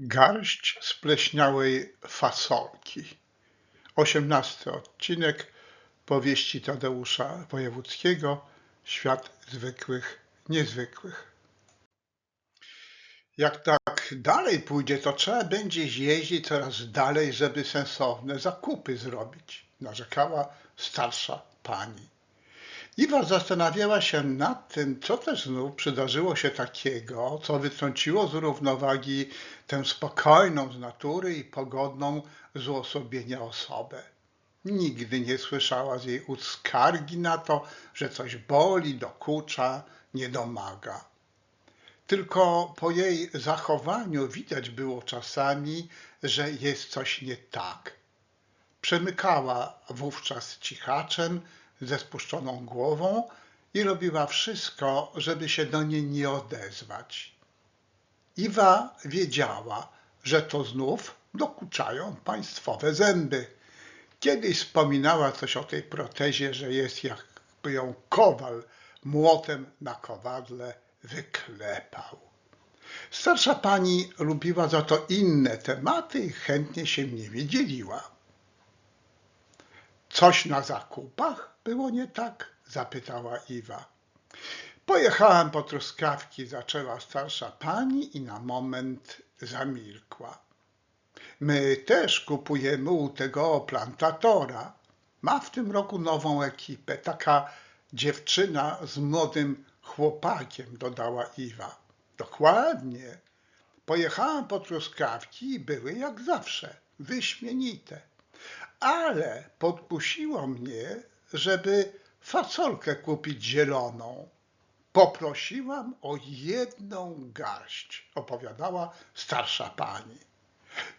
Garść spleśniałej fasolki. Osiemnasty odcinek powieści Tadeusza Wojewódzkiego Świat zwykłych, niezwykłych. Jak tak dalej pójdzie, to trzeba będzie jeździć coraz dalej, żeby sensowne zakupy zrobić, narzekała starsza pani. Iwa zastanawiała się nad tym, co też znów przydarzyło się takiego, co wytrąciło z równowagi tę spokojną z natury i pogodną z osobę. Nigdy nie słyszała z jej ust skargi na to, że coś boli, dokucza, nie domaga. Tylko po jej zachowaniu widać było czasami, że jest coś nie tak. Przemykała wówczas cichaczem, ze spuszczoną głową i robiła wszystko, żeby się do niej nie odezwać. Iwa wiedziała, że to znów dokuczają państwowe zęby. Kiedyś wspominała coś o tej protezie, że jest jakby ją kowal młotem na kowadle wyklepał. Starsza pani lubiła za to inne tematy i chętnie się nimi dzieliła. Coś na zakupach było nie tak? zapytała Iwa. Pojechałem po truskawki, zaczęła starsza pani i na moment zamilkła. My też kupujemy u tego plantatora. Ma w tym roku nową ekipę. Taka dziewczyna z młodym chłopakiem, dodała Iwa. Dokładnie. Pojechałem po truskawki i były jak zawsze, wyśmienite ale podkusiło mnie, żeby fasolkę kupić zieloną. Poprosiłam o jedną garść, opowiadała starsza pani.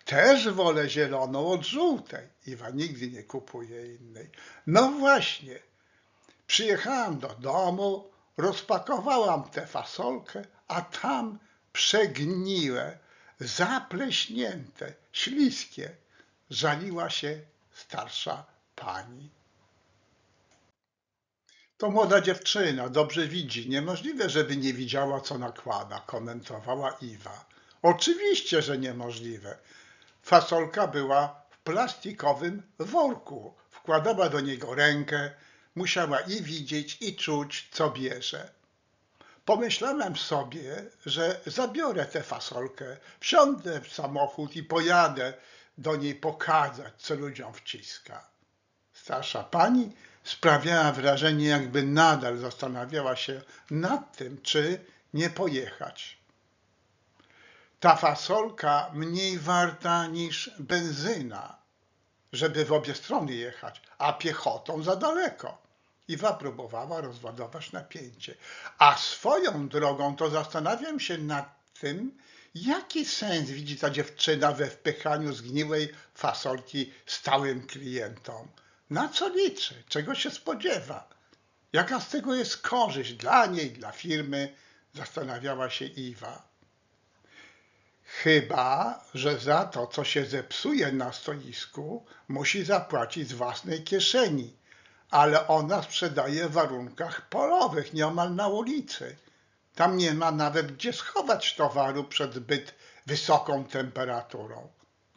Też wolę zieloną od żółtej. Iwa nigdy nie kupuje innej. No właśnie. Przyjechałam do domu, rozpakowałam tę fasolkę, a tam przegniłe, zapleśnięte, śliskie. Żaliła się starsza pani. To młoda dziewczyna, dobrze widzi. Niemożliwe, żeby nie widziała, co nakłada, komentowała Iwa. Oczywiście, że niemożliwe. Fasolka była w plastikowym worku. Wkładała do niego rękę, musiała i widzieć, i czuć, co bierze. Pomyślałem sobie, że zabiorę tę fasolkę, wsiądę w samochód i pojadę do niej pokazać, co ludziom wciska. Starsza pani sprawiała wrażenie, jakby nadal zastanawiała się nad tym, czy nie pojechać. Ta fasolka mniej warta niż benzyna, żeby w obie strony jechać, a piechotą za daleko. Iwa próbowała rozładować napięcie. A swoją drogą to zastanawiam się nad tym, Jaki sens widzi ta dziewczyna we wpychaniu zgniłej fasolki stałym klientom? Na co liczy? Czego się spodziewa? Jaka z tego jest korzyść dla niej, dla firmy? Zastanawiała się Iwa. Chyba, że za to, co się zepsuje na stoisku, musi zapłacić z własnej kieszeni, ale ona sprzedaje w warunkach polowych, nieomal na ulicy. Tam nie ma nawet gdzie schować towaru przed zbyt wysoką temperaturą.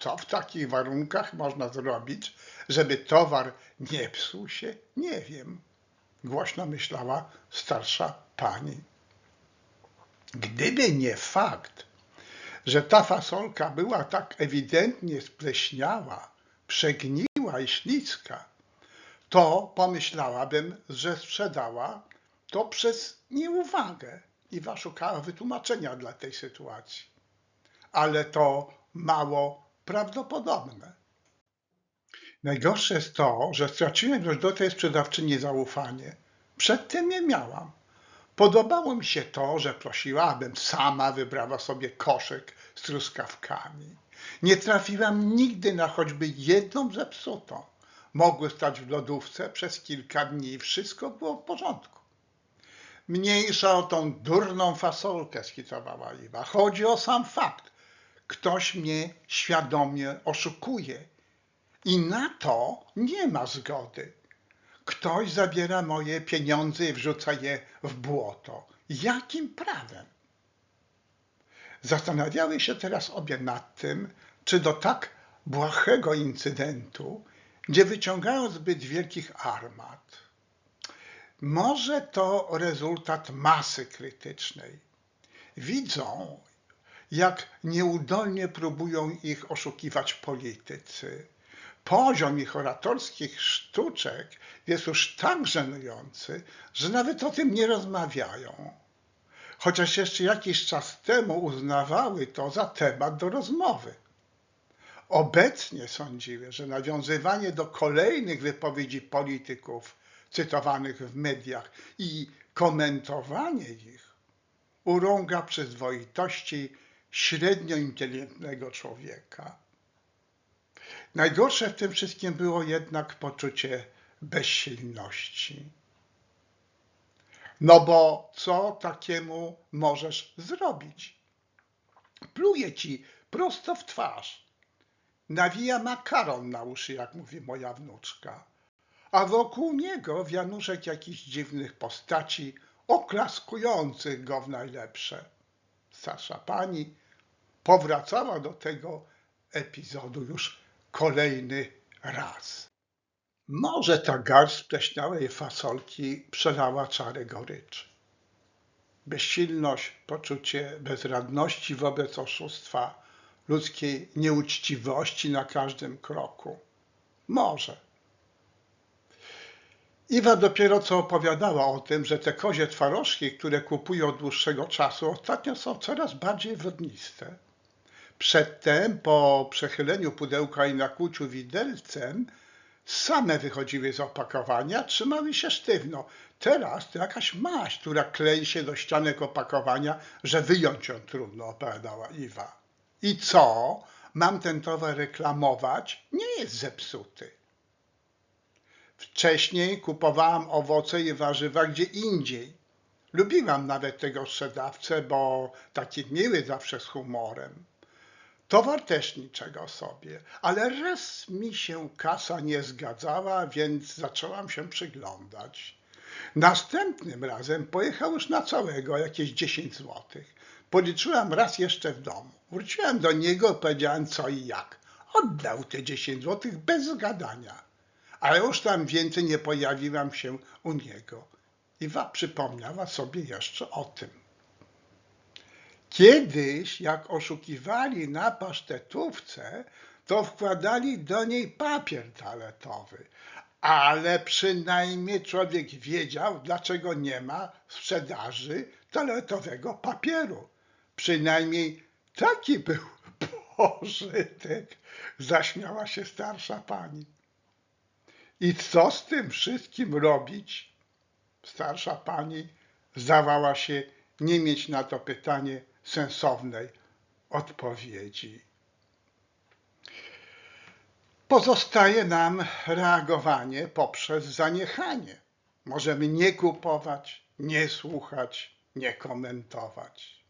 Co w takich warunkach można zrobić, żeby towar nie psuł się? Nie wiem. Głośno myślała starsza pani. Gdyby nie fakt, że ta fasolka była tak ewidentnie spleśniała, przegniła i ślicka, to pomyślałabym, że sprzedała to przez nieuwagę Iwa szukała wytłumaczenia dla tej sytuacji. Ale to mało prawdopodobne. Najgorsze jest to, że straciłem już do tej sprzedawczyni zaufanie. Przedtem nie miałam. Podobało mi się to, że prosiła, abym sama wybrała sobie koszyk z truskawkami. Nie trafiłam nigdy na choćby jedną zepsutą. Mogły stać w lodówce przez kilka dni i wszystko było w porządku. Mniejsza o tą durną fasolkę, skicowała Iwa. Chodzi o sam fakt. Ktoś mnie świadomie oszukuje. I na to nie ma zgody. Ktoś zabiera moje pieniądze i wrzuca je w błoto. Jakim prawem? Zastanawiały się teraz obie nad tym, czy do tak błahego incydentu nie wyciągają zbyt wielkich armat. Może to rezultat masy krytycznej. Widzą, jak nieudolnie próbują ich oszukiwać politycy. Poziom ich oratorskich sztuczek jest już tak żenujący, że nawet o tym nie rozmawiają. Chociaż jeszcze jakiś czas temu uznawały to za temat do rozmowy. Obecnie sądziły, że nawiązywanie do kolejnych wypowiedzi polityków cytowanych w mediach i komentowanie ich urąga przyzwoitości średnio inteligentnego człowieka. Najgorsze w tym wszystkim było jednak poczucie bezsilności. No bo co takiemu możesz zrobić? Pluje ci prosto w twarz. Nawija makaron na uszy, jak mówi moja wnuczka. A wokół niego wianuszek jakichś dziwnych postaci, oklaskujących go w najlepsze. Starsza pani powracała do tego epizodu już kolejny raz. Może ta garść pleśniałej fasolki przelała czarę goryczy. Bezsilność, poczucie bezradności wobec oszustwa, ludzkiej nieuczciwości na każdym kroku. Może. Iwa dopiero co opowiadała o tym, że te kozie twarożki, które kupują od dłuższego czasu, ostatnio są coraz bardziej wodniste. Przedtem, po przechyleniu pudełka i nakłuciu widelcem, same wychodziły z opakowania, trzymały się sztywno. Teraz to jakaś maść, która klei się do ścianek opakowania, że wyjąć ją trudno, opowiadała Iwa. I co? Mam ten towar reklamować? Nie jest zepsuty. Wcześniej kupowałam owoce i warzywa gdzie indziej. Lubiłam nawet tego sprzedawcę, bo taki miły zawsze z humorem. Towar też niczego sobie, ale raz mi się kasa nie zgadzała, więc zaczęłam się przyglądać. Następnym razem pojechał już na całego jakieś 10 złotych. Policzyłam raz jeszcze w domu. Wróciłem do niego, powiedziałem co i jak. Oddał te 10 złotych bez gadania. Ale już tam więcej nie pojawiłam się u niego. Iwa przypomniała sobie jeszcze o tym. Kiedyś, jak oszukiwali na pasztetówce, to wkładali do niej papier toaletowy, ale przynajmniej człowiek wiedział, dlaczego nie ma sprzedaży toaletowego papieru. Przynajmniej taki był pożytek, zaśmiała się starsza pani. I co z tym wszystkim robić? Starsza pani zdawała się nie mieć na to pytanie sensownej odpowiedzi. Pozostaje nam reagowanie poprzez zaniechanie. Możemy nie kupować, nie słuchać, nie komentować.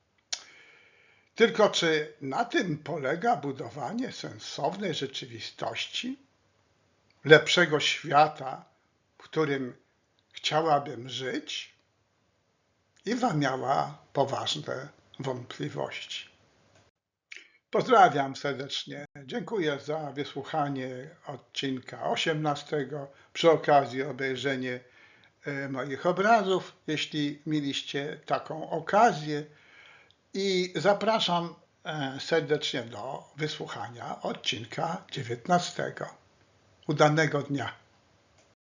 Tylko czy na tym polega budowanie sensownej rzeczywistości, lepszego świata, w którym chciałabym żyć? Iwa miała poważne wątpliwości. Pozdrawiam serdecznie. Dziękuję za wysłuchanie odcinka 18. Przy okazji obejrzenie e, moich obrazów, jeśli mieliście taką okazję. I zapraszam e, serdecznie do wysłuchania odcinka 19. Udanego dnia.